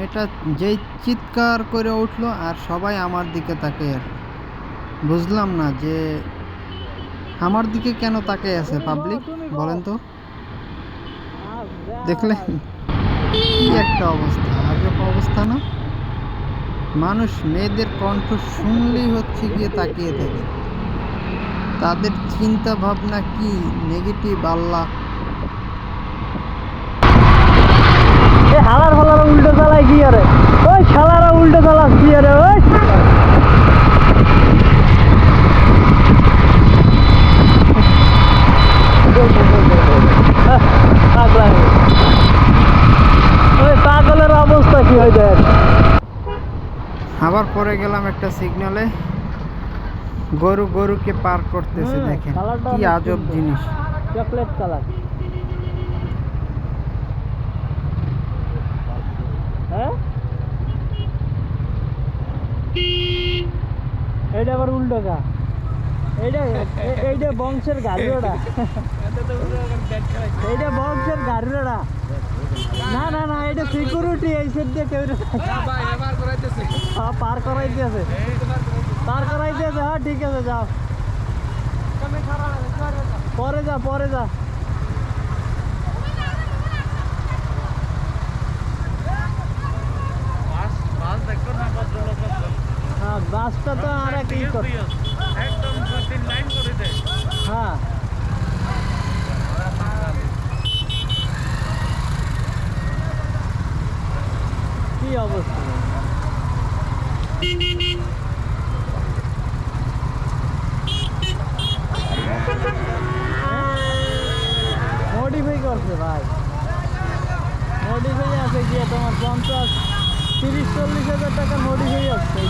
একটা যেই চিৎকার করে উঠল আর সবাই আমার দিকে আছে। বুঝলাম না যে আমার দিকে কেন তাকিয়ে আছে পাবলিক বলেন তো। দেখলেন? কি একটা অবস্থা, আজব অবস্থা না? মানুষ মেয়েদের কণ্ঠ শুনলেই হচ্ছে গিয়ে তাকিয়ে থাকে। তাদের চিন্তা ভাবনা কি? নেগেটিভ আল্লাহ আবার পরে গেলাম একটা সিগন্যালে গরু গরুকে পার করতেছে দেখেন। কি আজব জিনিস। চকলেট কালার হ্যাঁ? এইটা আবার উল্টো গা। এইটা এইটা বংশের গাড়িওটা এইটা বংশের গাড়িওটা না না না এটা সিকিউরিটি এই দিয়ে কেউ হ্যাঁ পার করাই দিয়েছে পার করাই দিয়েছে হ্যাঁ ঠিক আছে যাও পরে যা পরে যা। হ্যাঁ বাসটা তো আর এক ই কর হ্যাঁ কি অবস্থা। মডিফাই করছে ভাই। মডিফাই আছে গিয়ে তোমার পঞ্চাশ, তিরিশ, চল্লিশ হাজার টাকা মডিফাই আছে